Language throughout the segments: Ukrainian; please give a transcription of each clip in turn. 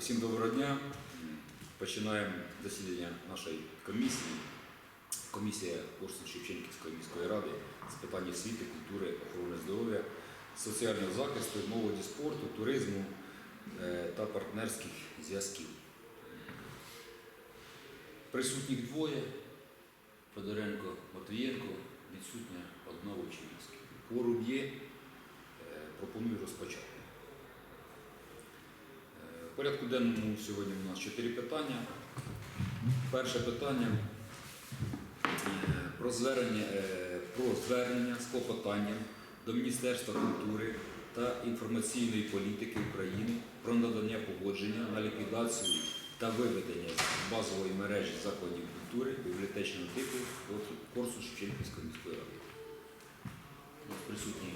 Усім доброго дня. Починаємо засідання нашої комісії. Комісія Корсун Шевченківської міської ради з питань освіти, культури, охорони здоров'я, соціального захисту, молоді спорту, туризму е, та партнерських зв'язків. Присутніх двоє. Федоренко Матвієнко, відсутня одна Вовчинська. Кворум є. Е, Пропоную розпочати. Е, порядку денному сьогодні у нас чотири питання. Перше питання е, про звернення, е, про звернення з клопотанням до Міністерства культури та інформаційної політики України про надання погодження на ліквідацію та виведення з базової мережі закладів культури бібліотечного типу Корсу Шевченківської міської ради. У нас присутні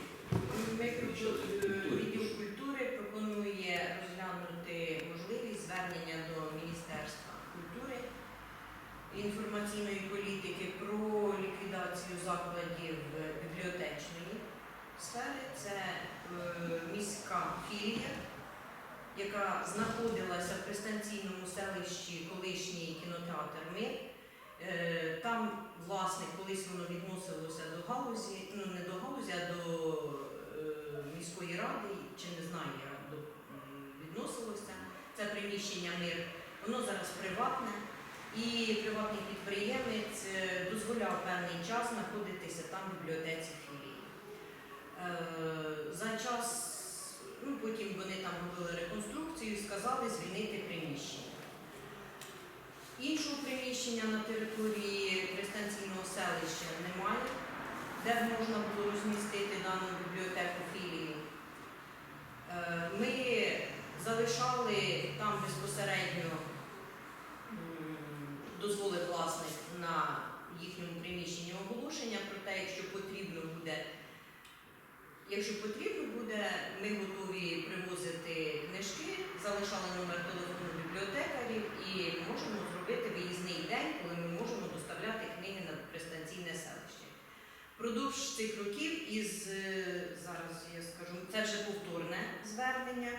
Ми Відділ культури, культури. відділ культури пропонує розглянути можливість звернення до Міністерства культури і інформаційної політики про ліквідацію закладів бібліотечної сфери. Це е, міська філія, яка знаходилася в пристанційному селищі колишній кінотеатр Мир. Е, Там власник колись воно відносилося до галузі, ну не до галузі, а до е, міської ради, чи не знаю, як відносилося. Це приміщення мир, воно зараз приватне. І приватний підприємець е, дозволяв певний час знаходитися там в бібліотеці філії. Е, За час, ну потім вони там робили реконструкцію і сказали звільнити приміщення. Іншого приміщення на території Християнського селища немає, де можна було розмістити дану бібліотеку філії. Е, Ми залишали там безпосередньо дозволив власник на їхньому приміщенні оголошення про те, якщо потрібно буде. Якщо потрібно буде, ми готові привозити книжки, залишали номер телефону бібліотекарів і можемо зробити виїзний день, коли ми можемо доставляти книги на пристанційне селище. Продовж цих років із е, зараз я скажу, це вже повторне звернення.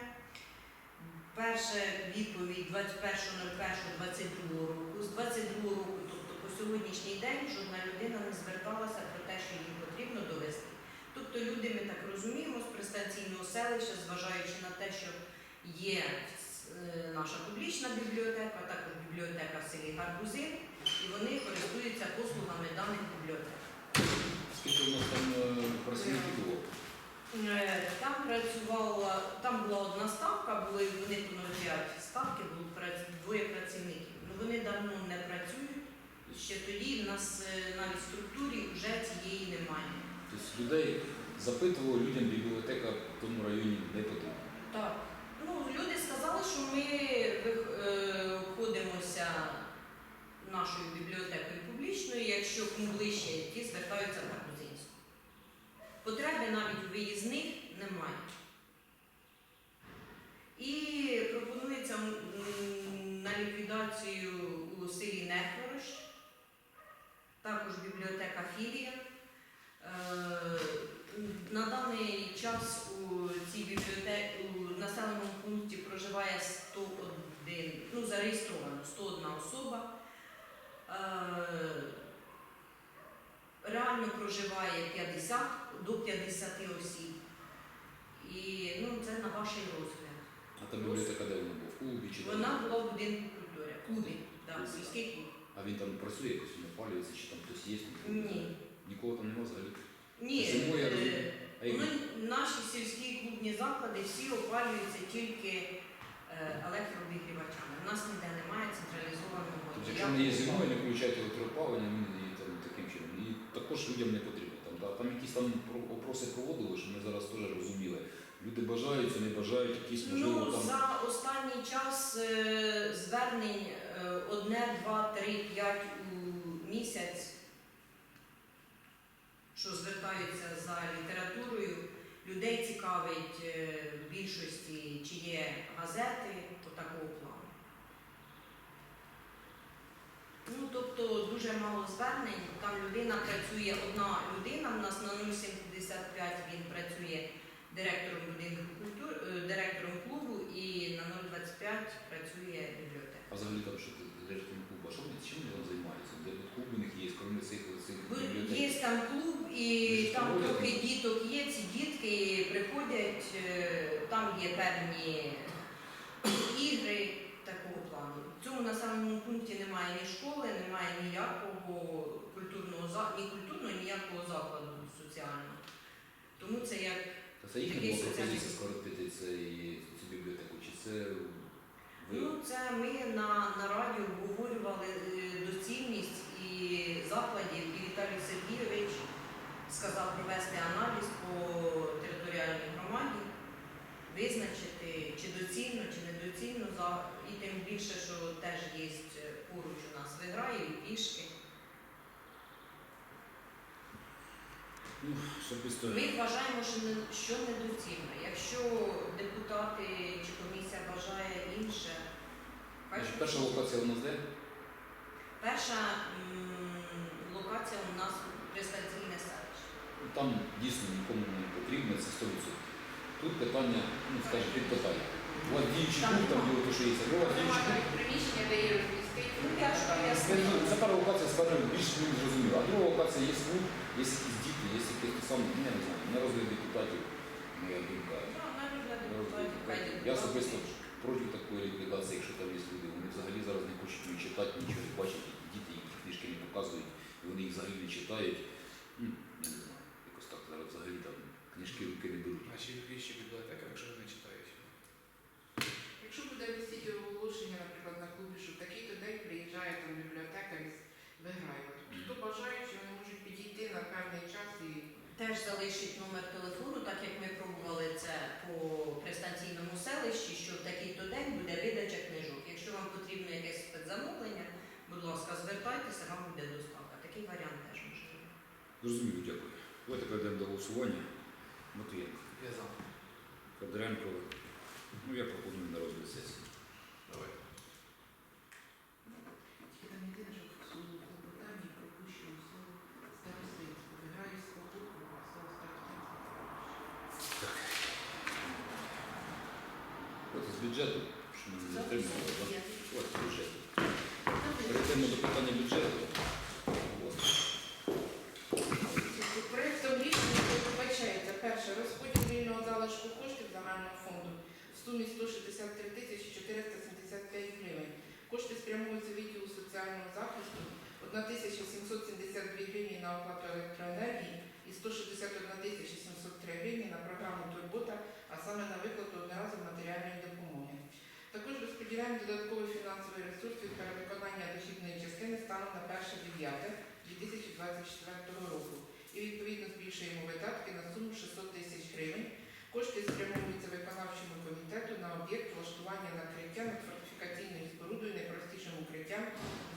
Перша відповідь 21.01.22 року. З 22 року, тобто по сьогоднішній день, жодна людина не зверталася про те, що їм потрібно довести. Тобто люди, ми так розуміємо, з пристанційного селища, зважаючи на те, що є е, наша публічна бібліотека, також бібліотека в селі Гарбузин, і вони користуються послугами даних бібліотек. Скільки у нас там е, працівників було? Е, Там працювала, там була одна ставка, були вони по 0,5 ставки, було двоє працівників. Вони давно не працюють. Ще тоді в нас е, навіть в структурі вже цієї немає. Тобто людей запитували, людям бібліотека в тому районі не потрібна. Так. Ну, люди сказали, що ми вих- е, нашою бібліотекою публічною, якщо кому ближче, ті звертаються на Грузинську. Потреби навіть у виїзних немає. І пропонується на ліквідацію у селі Нехворощ, також бібліотека філія. Е, На даний час у цій бібліотеці у населеному пункті проживає 101, ну зареєстровано 101 особа. Е, Реально проживає 50 до 50 осіб. І ну, це на ваш розгляд. А та бібліотека де вона клубі чи? Вона була в будинку культури, клубі, да, сільський клуб. А він там працює якось, він опалюється, чи там хтось є? Ні. Нікого там немає взагалі. Ні, Зимою я е, розумію. А як Вони, наші сільські клубні заклади всі опалюються тільки е, електрообігрівачами. У нас ніде немає централізованого. Тобто, якщо не є зимою, не включають електроопалення, він і там таким чином. І також людям не потрібно. Там, да, там якісь там про- опроси проводили, що ми зараз теж розуміли. Люди бажаються, не бажають, якісь можливо Ну, там. за останній час е, звернень е, одне, два, три, п'ять у місяць, що звертаються за літературою. Людей цікавить е, в більшості, чи є газети по такого плану. Ну, тобто дуже мало звернень. Там людина працює, одна людина, у нас на 0,75 він працює директором будинку культури, е, директором клубу і на 0,25 працює бібліотека. А взагалі там що ти директор клубу, а що вони чим вони займаються? Де клуб у них є, крім цих цих бібліотек? Є там клуб, і Ви там проводите? трохи діток є. Ці дітки приходять, е, там є певні ігри такого плану. В цьому населеному пункті немає ні школи, немає ніякого культурного ні культурного, ніякого закладу соціального. Тому це як це їхня була пропозиція скоротити цей- цю бібліотеку, чи це ви? Ну, це ми на, радіо обговорювали е, доцільність і закладів, і Віталій Сергійович сказав провести аналіз по територіальній громаді, визначити, чи доцільно, чи недоцільно, за- і тим більше, що теж є поруч у нас виграє і пішки. Ну, особисто Ми вважаємо, що, не, що недоцільно. Якщо депутати чи комісія вважає інше, хай Значить, перша локація у нас де? Перша м, локація у нас реставраційне селище. Там дійсно нікому не потрібно, це 100%. Тут питання, ну скажімо, під питання. У вас діючий Там клуб, там нема. діло те, що є. У вас діючий клуб. приміщення, де є Скажімо, Це перша локація, скажімо, більш мені зрозуміло. А друга локація є клуб, є якісь діти, є якісь саме, ну, не знаю, на розгляд депутатів, моя думка. Ну. Я особисто проти такої ліквідації, якщо там є люди. Вони взагалі зараз не хочуть ні читати, нічого не бачать, діти ті книжки не показують, і вони їх взагалі не читають. Ну, я не знаю, якось так зараз взагалі там книжки руки не беруть. Наші вищі бібліотека, якщо вони читають. Якщо буде висіти оголошення, наприклад, на клубі, що в такий-то день приїжджає там бібліотекар із Виграєва, то хто бажаючи, вони можуть підійти на певний час і Теж залишить номер телефону, так як ми пробували це по пристанційному селищі, що в такий-то день буде видача книжок. Якщо вам потрібно якесь спецзамовлення, будь ласка, звертайтеся, вам буде доставка. Такий варіант теж можливий. Зрозуміло, дякую. Давайте перейдемо до голосування. Матвієнко, Я за. Федоренко. Ну, я пропоную на розгляд сесії. Давай. mediador. Розподіляємо додатковий фінансовий ресурс від перевиконання дохідної частини станом на 1 2024 року і відповідно збільшуємо видатки на суму 600 тисяч гривень. Кошти спрямовуються виконавчому комітету на об'єкт влаштування накриття над фортифікаційною спорудою найпростішим укриттям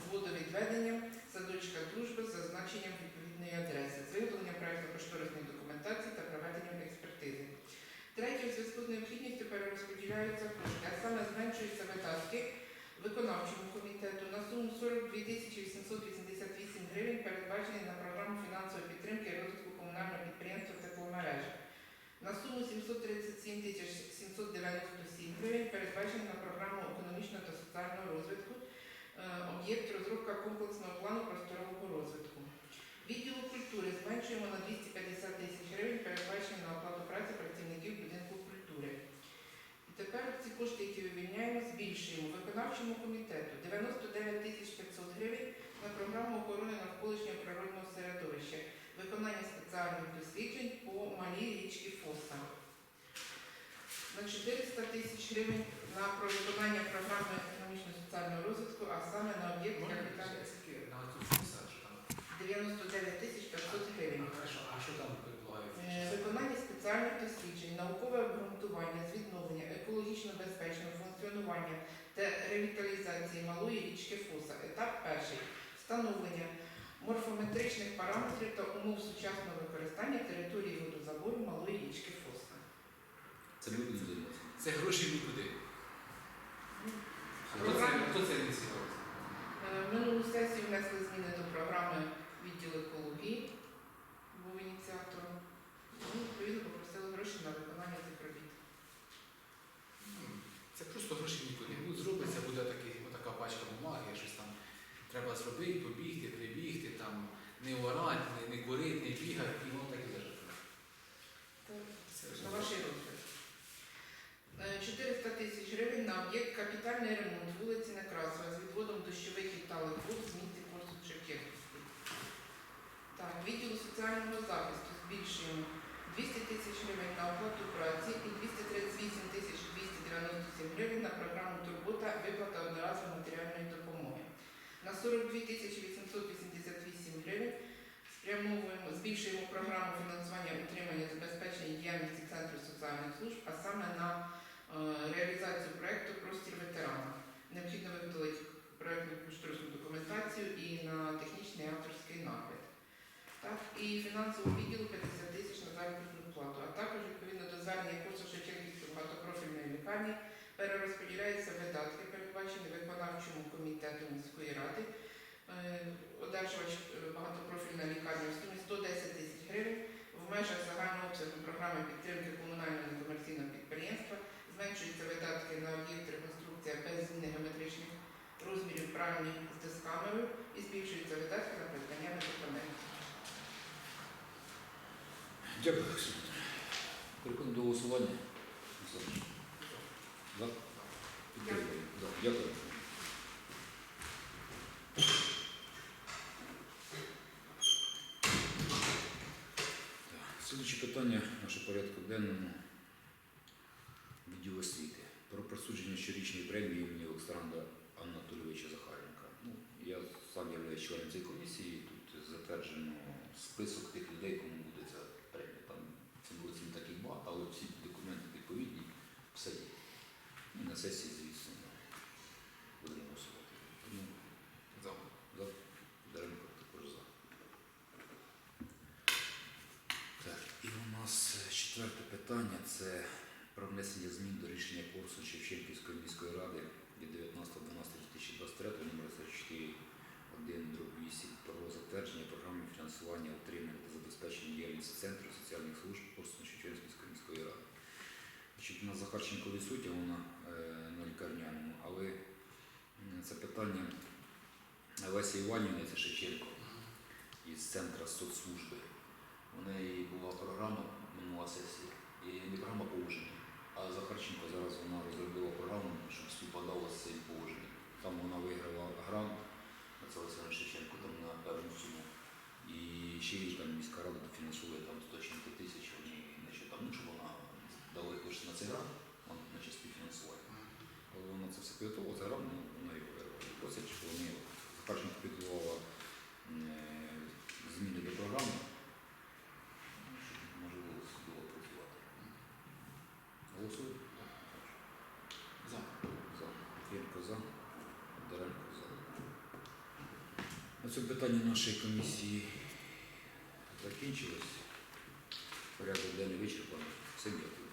з водовідведенням садочка дружби з зазначенням відповідної адреси, з виготовленням проєктно-кошторисної документації та проведенням експертизи. Третє, у зв'язку з необхідністю перерозподіляються кошти, а саме зменшуються видатки виконавчому комітету на суму 42 тисячі 888 гривень, передбачені на програму фінансової підтримки і розвитку комунального підприємства тепломережі. На суму 737 тисяч 797 гривень, передбачені на програму економічного та соціального розвитку, е, об'єкт розробка комплексного плану просторового розвитку. Відділу культури зменшуємо на 250 тисяч гривень, передбачені на оплату праці працівників будинку культури. І тепер ці кошти, які вивільняємо, збільшуємо виконавчому комітету 99 тисяч 500 гривень на програму охорони навколишнього природного середовища, виконання спеціальних досліджень по малій річці Фоса. На 400 тисяч гривень на виконання програми економічно-соціального розвитку, а саме на об'єкт що там? 99 тисяч 500 гривень. А що там Е. Виконання спеціальних досліджень, наукове обґрунтування з відновлення екологічно безпечного функціонування та ревіталізації малої річки Фоса. Етап перший встановлення морфометричних параметрів та умов сучасного використання території водозабору малої річки це гроші нікуди. Хто це, хто це ініціював? Е, в минулу сесію внесли зміни до програми відділу екології, був ініціатором. Ну, відповідно попросили гроші на виконання цих робіт. Це просто гроші нікуди. Ну, Зробиться, буде такий, така пачка бумаги, щось там треба зробити, побігти, прибігти, там, не орати, не, не курити, не бігати. І воно соціального захисту збільшуємо 200 тисяч гривень на оплату праці і 238 тисяч 297 гривень на програму Турбота виплата одноразової матеріальної допомоги. На 42 тисячі 888 гривень спрямовуємо, збільшуємо програму фінансування утримання забезпечення діяльності Центру соціальних служб, а саме на е, реалізацію проєкту Простір ветерана. Необхідно виготовити проєктну кошторисну документацію і на технічний авторський нагляд. Так, і фінансового відділу 50 тисяч на заробітну плату, а також відповідно до звернення курсу Шевченківської багатопрофільної лікарні перерозподіляються видатки, передбачені виконавчому комітету міської ради. Е, Одержувач е, багатопрофільна лікарня в сумі 110 тисяч гривень в межах загального обсягу програми підтримки комунального некомерційного підприємства зменшуються видатки на об'єкт реконструкція без зміни геометричних розмірів пральні з дискамерою і збільшуються видатки на придбання медикаментів. Дякую. Оксана. Переходимо до голосування. Дякую. Слідуюче питання нашого порядку денному відділ освіти. Про присудження щорічної премії імені Олександра Анатолійовича Захаренка. Ну, я сам являюсь членом цієї комісії, тут затверджено список тих людей, кому буде ця премія. Там це було але всі документи відповідні, все є. І на сесії, звісно, будемо голосувати. Тому за. за Даренко також за. Так, і у нас четверте питання це про внесення змін до рішення курсу Шевченківської міської ради від 19.12.2023 номер 34 1 8 про затвердження програми фінансування утримання забезпечення діяльності Центру соціальних служб Корсунь Шевченківської міської ради. Значить, у нас Захарченко відсутня, вона е, на лікарняному, але це питання Лесі Іванівни, Шевченко із Центру соцслужби. У неї була програма минула сесія, і не програма положення, а Захарченко зараз вона розробила програму, щоб співпадало з цим положенням. Там вона виграла грант на це Олександр Шевченко там на певну суму. І ще й там міська рада дофінансує там 100 тисяч, вони, значить, там, ну, щоб вона дала кошти на цей грант, вона значить, співфінансує. Але вона це все підготувала, за грант, ну, вона його виграла. І Просять, щоб вони Захарченко підготувала м, е, зміни до програми, ну, щоб можливо було працювати. Голосуємо? За. За. Фірко за. Даренко за. На питання нашої комісії закінчилось. Порядок денний вичерпано. Всім дякую.